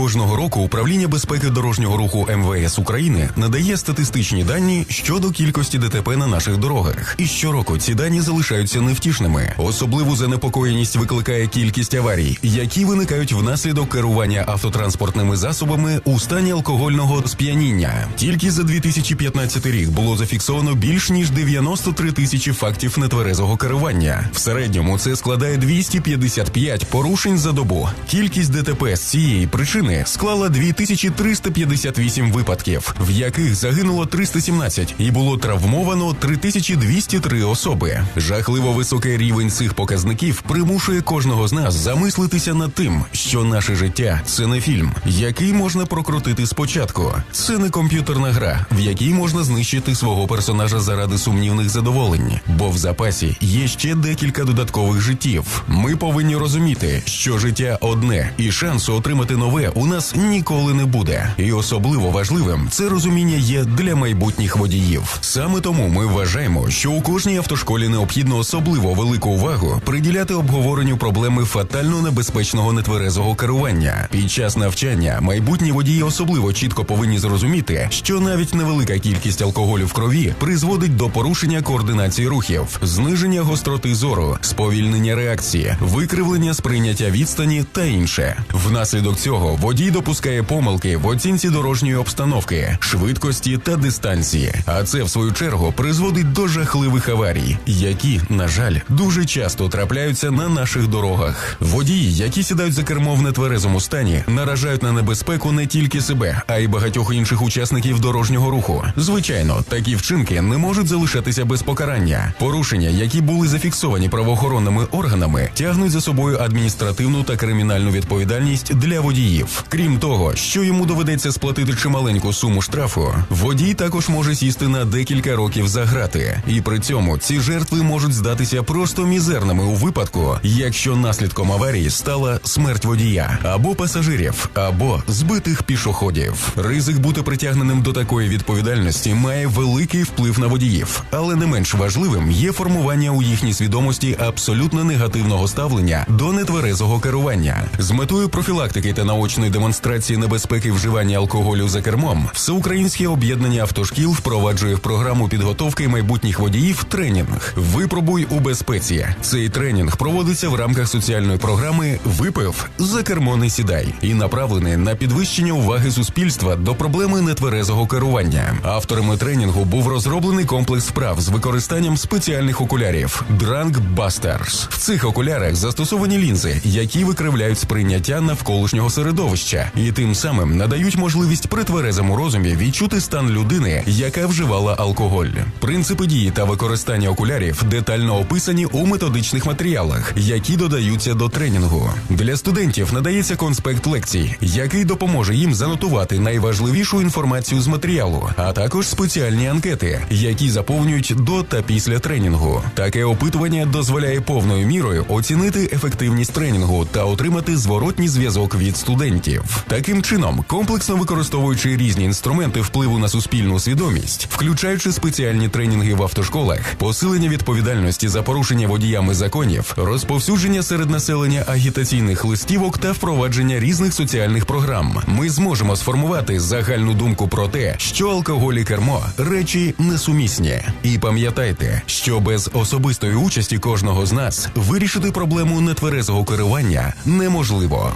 Кожного року управління безпеки дорожнього руху МВС України надає статистичні дані щодо кількості ДТП на наших дорогах. І щороку ці дані залишаються невтішними. Особливу занепокоєність викликає кількість аварій, які виникають внаслідок керування автотранспортними засобами у стані алкогольного сп'яніння. Тільки за 2015 рік було зафіксовано більш ніж 93 тисячі фактів нетверезого керування. В середньому це складає 255 порушень за добу. Кількість ДТП з цієї причини склала 2358 випадків, в яких загинуло 317 і було травмовано 3203 особи. Жахливо високий рівень цих показників примушує кожного з нас замислитися над тим, що наше життя це не фільм, який можна прокрутити спочатку. Це не комп'ютерна гра, в якій можна знищити свого персонажа заради сумнівних задоволень, бо в запасі є ще декілька додаткових життів. Ми повинні розуміти, що життя одне, і шансу отримати нове у нас ніколи не буде. І особливо важливим це розуміння є для майбутніх водіїв. Саме тому ми вважаємо, що у кожній автошколі необхідно особливо велику увагу приділяти обговоренню проблеми фатально небезпечного нетверезого керування. Під час навчання майбутні водії особливо чітко повинні зрозуміти, що навіть невелика кількість алкоголю в крові призводить до порушення координації рухів, зниження гостроти зору, сповільнення реакції, викривлення сприйняття відстані та інше. Внаслідок цього водій допускає помилки в оцінці дорожньої обстановки, швидкості та дистанції. А це, в свою чергу, призводить до жахливих аварій, які, на жаль, дуже часто трапляються на наших дорогах. Водії, які сідають за кермо в нетверезому стані, наражають на небезпеку не тільки себе, а й багатьох інших учасників дорожнього руху. Звичайно, такі вчинки не можуть залишатися без покарання. Порушення, які були зафіксовані правоохоронними органами, тягнуть за собою адміністративну та кримінальну відповідальність для водіїв. Крім того, що йому доведеться сплатити чималеньку суму штрафу, водій також може сісти на декілька років за грати, і при цьому ці жертви можуть здатися просто мізерними у випадку, якщо наслідком аварії стала смерть водія або пасажирів, або збитих пішоходів. Ризик бути притягненим до такої відповідальності має великий вплив на водіїв, але не менш важливим є формування у їхній свідомості абсолютно негативного ставлення до нетверезого керування. З метою профілактики та наочної демонстрації небезпеки вживання алкоголю за кермом. Всеукраїнське об'єднання автошкіл впроваджує в програму підготовки майбутніх водіїв тренінг. Випробуй у безпеці. Цей тренінг проводиться в рамках соціальної програми Випив за кермо не сідай і направлений на підвищення уваги суспільства до проблеми нетверезого керування. Авторами тренінгу був розроблений комплекс вправ з використанням спеціальних окулярів Drunk Busters. В цих окулярах застосовані лінзи, які викривляють сприйняття навколишнього середовища, і тим самим надають можливість при тверезому розумі відчути стан людини, яка вживала алкоголь. Принципи дії та використання окулярів детально описані у методичних матеріалах, які додаються до тренінгу. Для студентів надається конспект лекцій, який допоможе їм занотувати найважливішу інформацію з матеріалу, а також спеціальні анкети, які заповнюють до та після тренінгу. Таке опитування дозволяє повною мірою оцінити ефективність тренінгу та отримати зворотній зв'язок від студентів. Таким чином, комплексно використовуючи різні інструменти впливу на суспільну свідомість, включаючи спеціальні тренінги в автошколах, посилення відповідальності за порушення водіями законів, розповсюдження серед населення агітаційних листівок та впровадження різних соціальних програм, ми зможемо сформувати загальну думку про те, що алкоголь і кермо речі несумісні. І пам'ятайте, що без особистої участі кожного з нас вирішити проблему нетверезого керування неможливо.